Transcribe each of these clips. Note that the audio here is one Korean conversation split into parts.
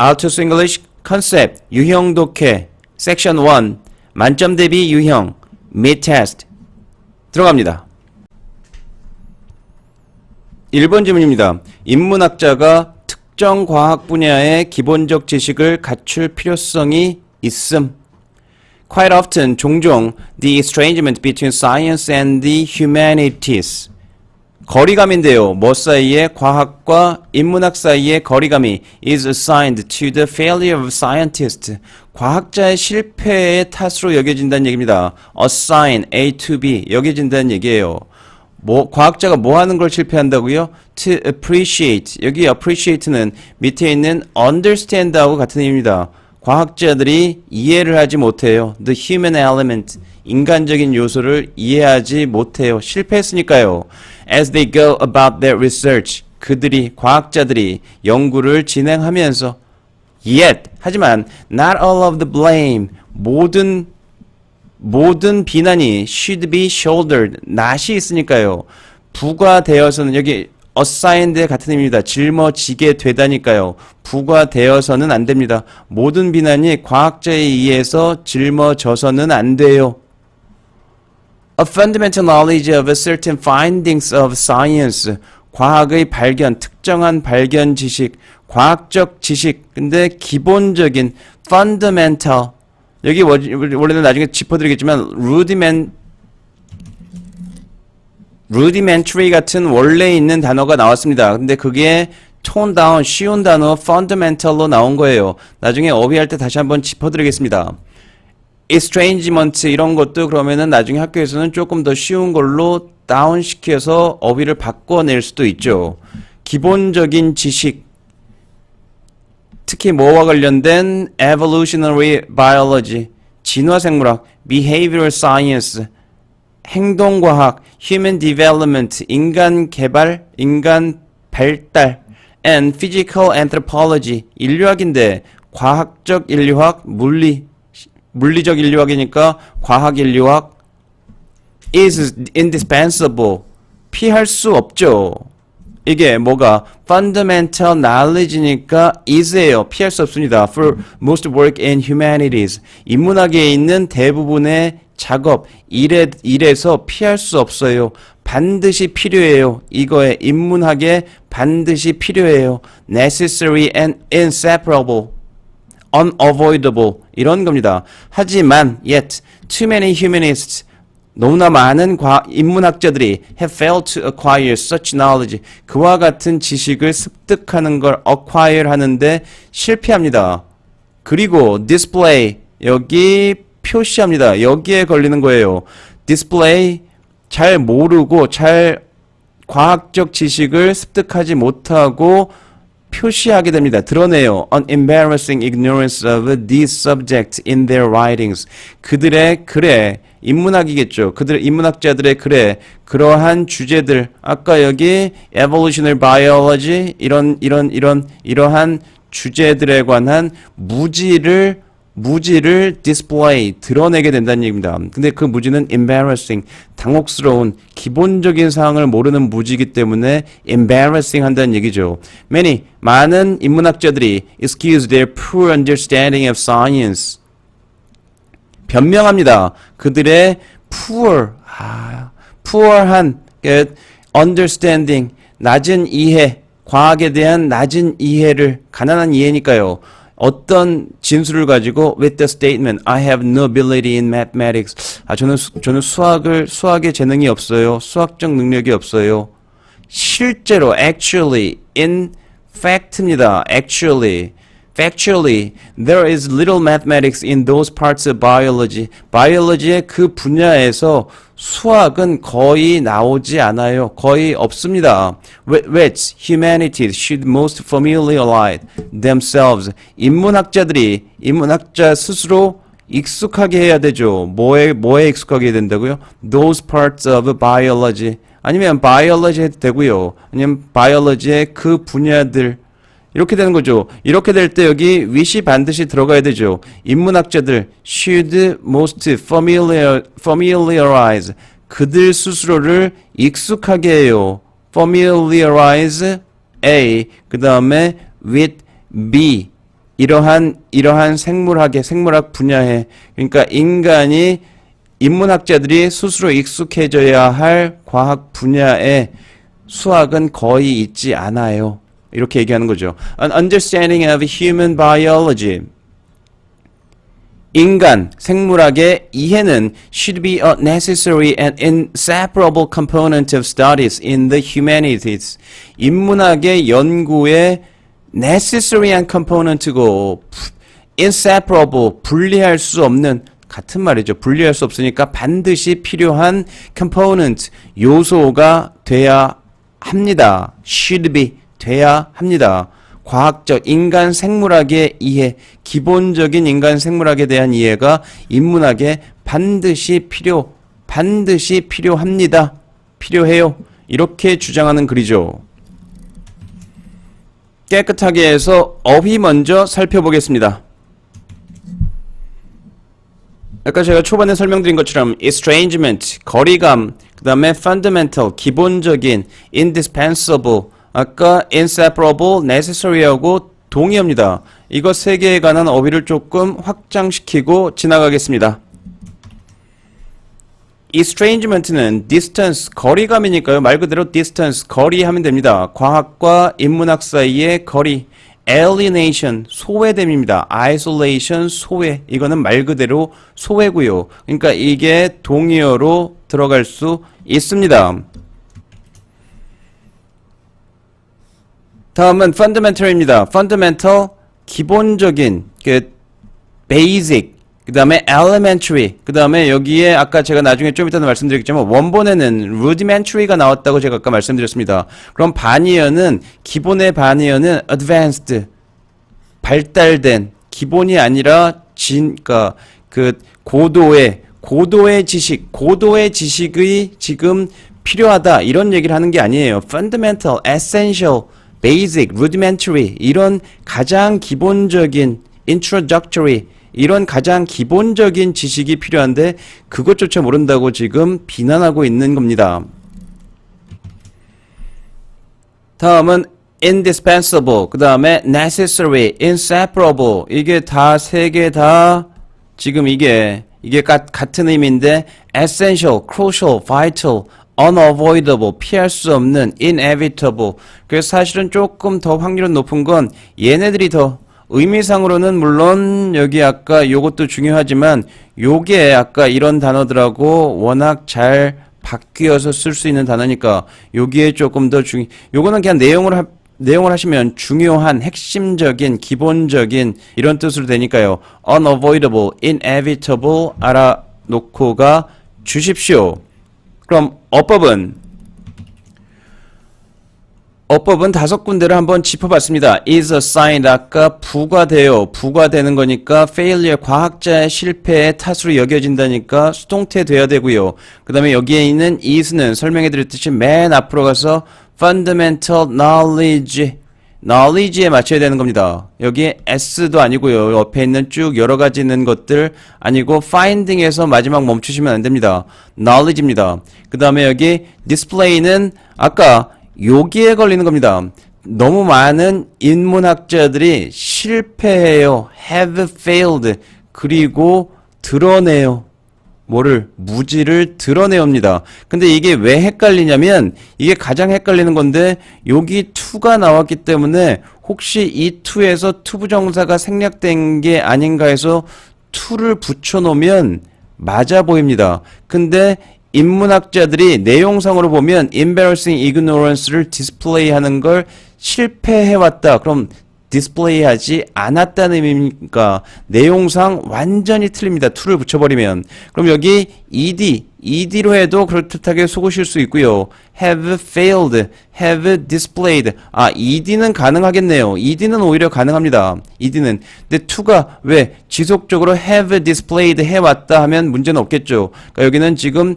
Altus English 컨셉 유형 독해 섹션 1 만점 대비 유형 mid test 들어갑니다. 1번 질문입니다. 인문학자가 특정 과학 분야의 기본적 지식을 갖출 필요성이 있음. Quite often, 종종, the estrangement between science and the humanities. 거리감인데요. 뭐 사이에 과학과 인문학 사이의 거리감이 is assigned to the failure of scientists. 과학자의 실패의 탓으로 여겨진다는 얘기입니다. assign A to B 여겨진다는 얘기예요. 뭐 과학자가 뭐 하는 걸 실패한다고요? to appreciate. 여기 appreciate는 밑에 있는 understand하고 같은 의미입니다. 과학자들이 이해를 하지 못해요. The human element. 인간적인 요소를 이해하지 못해요. 실패했으니까요. As they go about their research. 그들이, 과학자들이 연구를 진행하면서 Yet, 하지만 not all of the blame. 모든 모든 비난이 should be shouldered. 낫이 있으니까요. 부과되어서는 여기 assigned 같은 의미입니다. 짊어지게 되다니까요. 부과되어서는 안 됩니다. 모든 비난이 과학자에 의해서 짊어져서는 안 돼요. A fundamental knowledge of certain findings of science. 과학의 발견, 특정한 발견 지식, 과학적 지식, 근데 기본적인 fundamental. 여기 워- 원래는 나중에 짚어드리겠지만 rudiment rudimentary 같은 원래 있는 단어가 나왔습니다. 근데 그게 tone down, 쉬운 단어 fundamental로 나온 거예요. 나중에 어휘할 때 다시 한번 짚어드리겠습니다. Estrangement 이런 것도 그러면은 나중에 학교에서는 조금 더 쉬운 걸로 다운시켜서 어휘를 바꿔낼 수도 있죠. 기본적인 지식, 특히 뭐와 관련된 evolutionary biology, 진화생물학, behavioral science, 행동과학, human development, 인간 개발, 인간 발달, and physical anthropology, 인류학인데 과학적 인류학, 물리, 물리적 인류학이니까 과학 인류학 is indispensable. 피할 수 없죠. 이게 뭐가 fundamental knowledge니까 is예요. 피할 수 없습니다. For most work in humanities. 인문학에 있는 대부분의 작업, 일에, 일에서 피할 수 없어요. 반드시 필요해요. 이거에 인문학에 반드시 필요해요. necessary and inseparable. Unavoidable 이런 겁니다. 하지만 yet too many humanists 너무나 많은 과, 인문학자들이 have failed to acquire such knowledge. 그와 같은 지식을 습득하는 걸 acquire 하는데 실패합니다. 그리고 display 여기 표시합니다. 여기에 걸리는 거예요. display 잘 모르고 잘 과학적 지식을 습득하지 못하고 표시하게 됩니다. 드러내요. An embarrassing ignorance of these subjects in their writings. 그들의 글에 인문학이겠죠. 그들의 인문학자들의 글에 그러한 주제들 아까 여기 evolutionary biology 이런 이런 이런 이러한 주제들에 관한 무지를 무지를 display 드러내게 된다는 얘기입니다. 근데 그 무지는 embarrassing 당혹스러운 기본적인 사항을 모르는 무지이기 때문에 embarrassing 한다는 얘기죠. Many 많은 인문학자들이 excuse their poor understanding of science 변명합니다. 그들의 poor 아, poor한 그 understanding 낮은 이해 과학에 대한 낮은 이해를 가난한 이해니까요. 어떤 진술을 가지고 with the statement I have no ability in mathematics. 아 저는 수, 저는 수학을 수학에 재능이 없어요. 수학적 능력이 없어요. 실제로 actually in fact입니다. actually Factually, there is little mathematics in those parts of biology. biology의 그 분야에서 수학은 거의 나오지 않아요. 거의 없습니다. Which humanities should most familiarize themselves. 인문학자들이 인문학자 스스로 익숙하게 해야 되죠. 뭐에 뭐에 익숙하게 해야 된다고요? Those parts of biology. 아니면 biology 해도 되고요. 아니면 biology의 그 분야들 이렇게 되는 거죠. 이렇게 될 때 여기 wish이 반드시 들어가야 되죠. 인문학자들 should most familiar, familiarize 그들 스스로를 익숙하게 해요. familiarize A 그 다음에 with B 이러한 이러한 생물학의 생물학 분야에 그러니까 인간이 인문학자들이 스스로 익숙해져야 할 과학 분야에 수학은 거의 있지 않아요. 이렇게 얘기하는 거죠. An understanding of human biology. 인간 생물학의 이해는 should be a necessary and inseparable component of studies in the humanities. 인문학의 연구의 necessary한 component고 inseparable 분리할 수 없는 같은 말이죠. 분리할 수 없으니까 반드시 필요한 component 요소가 돼야 합니다. should be 돼야 합니다. 과학적 인간 생물학의 이해, 기본적인 인간 생물학에 대한 이해가 인문학에 반드시 필요, 반드시 필요합니다. 필요해요. 이렇게 주장하는 글이죠. 깨끗하게 해서 어휘 먼저 살펴보겠습니다. 아까 제가 초반에 설명드린 것처럼 estrangement, 거리감, 그 다음에 fundamental, 기본적인, indispensable, 아까 inseparable, necessary하고 동의합니다. 이것 세 개에 관한 어휘를 조금 확장시키고 지나가겠습니다. estrangement는 distance, 거리감이니까요. 말 그대로 distance, 거리 하면 됩니다. 과학과 인문학 사이의 거리. alienation, 소외됨입니다. isolation, 소외. 이거는 말 그대로 소외고요. 그러니까 이게 동의어로 들어갈 수 있습니다. 다음은 fundamental입니다. fundamental, 기본적인, 그, basic, 그 다음에 elementary, 그 다음에 여기에 아까 제가 나중에 좀 이따 말씀드리겠지만 원본에는 rudimentary가 나왔다고 제가 아까 말씀드렸습니다. 그럼 반이어는 기본의 반이어는 advanced, 발달된 기본이 아니라 진, 그러니까 그 고도의 고도의 지식, 고도의 지식의 지금 필요하다 이런 얘기를 하는 게 아니에요. fundamental, essential, basic, rudimentary 이런 가장 기본적인 introductory 이런 가장 기본적인 지식이 필요한데 그것조차 모른다고 지금 비난하고 있는 겁니다. 다음은 indispensable, 그 다음에 necessary, inseparable 이게 다 세 개 다 지금 이게 이게 가, 같은 의미인데 essential, crucial, vital, unavoidable 피할 수 없는 inevitable. 그래서 사실은 조금 더 확률은 높은 건 얘네들이 더 의미상으로는 물론 여기 아까 요것도 중요하지만 요게 아까 이런 단어들하고 워낙 잘 바뀌어서 쓸 수 있는 단어니까 여기에 조금 더 중요 요거는 그냥 내용을 하, 내용을 하시면 중요한 핵심적인 기본적인 이런 뜻으로 되니까요. unavoidable, inevitable 알아놓고가 주십시오. 그럼 어법은 어법은 다섯 군데를 한번 짚어봤습니다. is assigned 아까 부과돼요. 부과되는 거니까 failure 과학자의 실패의 탓으로 여겨진다니까 수동태 돼야 되고요. 그 다음에 여기에 있는 is는 설명해드렸듯이 맨 앞으로 가서 fundamental knowledge knowledge에 맞춰야 되는 겁니다. 여기에 s도 아니고요. 옆에 있는 쭉 여러 가지 있는 것들 아니고 finding에서 마지막 멈추시면 안 됩니다. knowledge입니다. 그 다음에 여기 display는 아까 여기에 걸리는 겁니다. 너무 많은 인문학자들이 실패해요. have failed. 그리고 드러내요. 뭐를 무지를 드러내옵니다. 근데 이게 왜 헷갈리냐면 이게 가장 헷갈리는 건데 여기 to가 나왔기 때문에 혹시 이 to에서 투부정사가 생략된 게 아닌가 해서 to를 붙여놓으면 맞아 보입니다. 근데 인문학자들이 내용상으로 보면 embarrassing ignorance를 디스플레이하는 걸 실패해왔다. 그럼 디스플레이하지 않았다는 의미니까 내용상 완전히 틀립니다. to를 붙여버리면 그럼 여기 ed, ed로 해도 그럴듯하게 속으실 수 있고요. have failed, have displayed 아 ed는 가능하겠네요. ed는 오히려 가능합니다. ed는 근데 to가 왜 지속적으로 have displayed 해왔다 하면 문제는 없겠죠. 그러니까 여기는 지금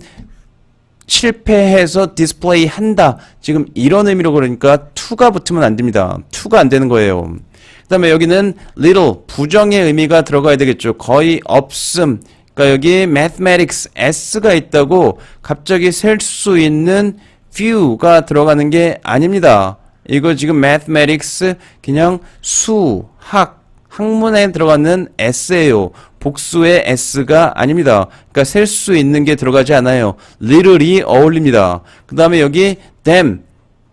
실패해서 디스플레이 한다. 지금 이런 의미로 그러니까 to가 붙으면 안 됩니다. to가 안 되는 거예요. 그 다음에 여기는 little, 부정의 의미가 들어가야 되겠죠. 거의 없음. 그러니까 여기 mathematics, s가 있다고 갑자기 셀 수 있는 few가 들어가는 게 아닙니다. 이거 지금 mathematics 그냥 수, 학, 학문에 들어가는 s예요. 복수의 s가 아닙니다. 그러니까 셀 수 있는 게 들어가지 않아요. little이 어울립니다. 그 다음에 여기 them,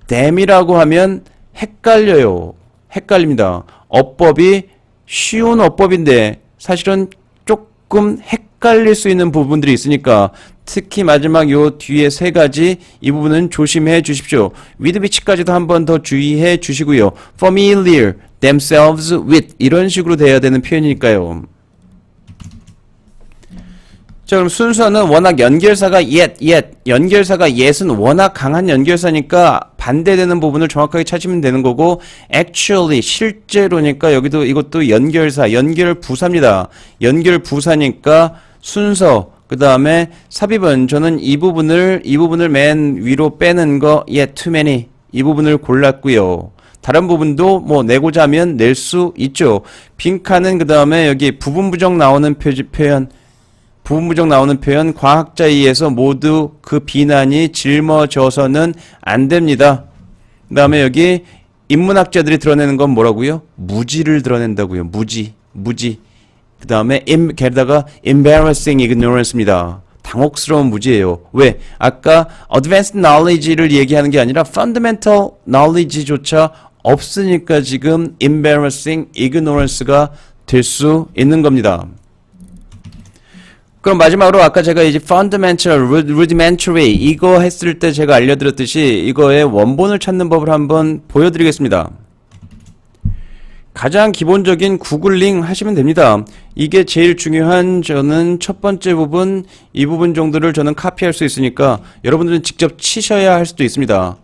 them이라고 하면 헷갈려요. 헷갈립니다. 어법이 쉬운 어법인데 사실은 조금 헷갈릴 수 있는 부분들이 있으니까 특히 마지막 요 뒤에 세 가지 이 부분은 조심해 주십시오. which까지도 한 번 더 주의해 주시고요. familiar, themselves with 이런 식으로 돼야 되는 표현이니까요. 자 그럼 순서는 워낙 연결사가 yet, yet. 연결사가 yet은 워낙 강한 연결사니까 반대되는 부분을 정확하게 찾으면 되는 거고 actually 실제로니까 여기도 이것도 연결사 연결 부사입니다. 연결 부사니까 순서 그 다음에 삽입은 저는 이 부분을 이 부분을 맨 위로 빼는 거 yet too many. 이 부분을 골랐고요 다른 부분도 뭐 내고자 하면 낼 수 있죠 빈칸은 그 다음에 여기 부분 부정 나오는 표지, 표현 부분 부정 나오는 표현 과학자에 의해서 모두 그 비난이 짊어져서는 안 됩니다. 그 다음에 여기 인문학자들이 드러내는 건 뭐라고요? 무지를 드러낸다고요. 무지, 무지. 그 다음에 게다가 embarrassing ignorance입니다. 당혹스러운 무지예요. 왜? 아까 advanced knowledge를 얘기하는 게 아니라 fundamental knowledge조차 없으니까 지금 embarrassing ignorance가 될 수 있는 겁니다. 그럼 마지막으로 아까 제가 이제 fundamental, rudimentary 이거 했을 때 제가 알려드렸듯이 이거의 원본을 찾는 법을 한번 보여드리겠습니다. 가장 기본적인 구글링 하시면 됩니다. 이게 제일 중요한 저는 첫 번째 부분, 이 부분 정도를 저는 카피할 수 있으니까 여러분들은 직접 치셔야 할 수도 있습니다.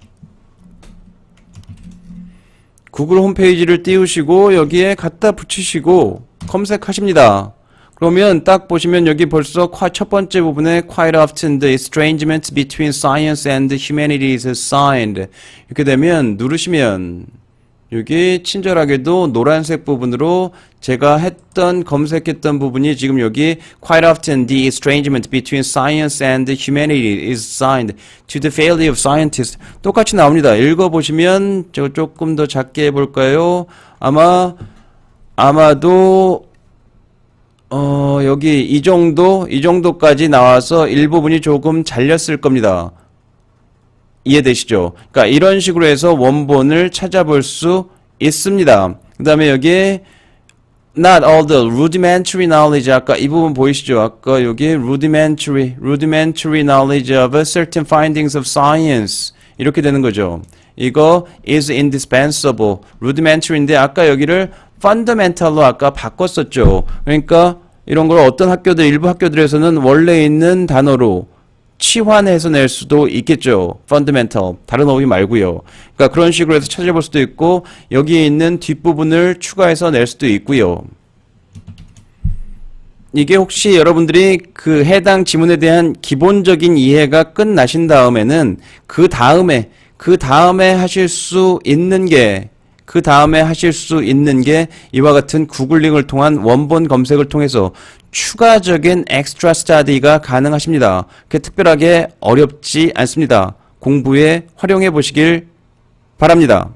구글 홈페이지를 띄우시고 여기에 갖다 붙이시고 검색하십니다. 그러면 딱 보시면 여기 벌써 콰- 첫 번째 부분에 quite often the estrangement between science and humanities is signed 이렇게 되면 누르시면 여기 친절하게도 노란색 부분으로 제가 했던 검색했던 부분이 지금 여기 quite often the estrangement between science and humanity is signed to the failure of scientists 똑같이 나옵니다. 읽어보시면 저 조금 더 작게 해볼까요? 아마 아마도 어, 여기 이 정도, 이 정도까지 나와서 일부분이 조금 잘렸을 겁니다. 이해되시죠? 그러니까 이런 식으로 해서 원본을 찾아볼 수 있습니다. 그 다음에 여기 not all the rudimentary knowledge 아까 이 부분 보이시죠? 아까 여기 rudimentary, rudimentary knowledge of certain findings of science 이렇게 되는 거죠. 이거 is indispensable, rudimentary인데 아까 여기를 fundamental로 아까 바꿨었죠. 그러니까 이런 걸 어떤 학교들 일부 학교들에서는 원래 있는 단어로 치환해서 낼 수도 있겠죠. fundamental. 다른 어휘 말고요. 그러니까 그런 식으로 해서 찾아볼 수도 있고 여기에 있는 뒷부분을 추가해서 낼 수도 있고요. 이게 혹시 여러분들이 그 해당 지문에 대한 기본적인 이해가 끝나신 다음에는 그 다음에 그 다음에 하실 수 있는 게 그 다음에 하실 수 있는 게 이와 같은 구글링을 통한 원본 검색을 통해서 추가적인 엑스트라 스타디가 가능하십니다. 그 특별하게 어렵지 않습니다. 공부에 활용해 보시길 바랍니다.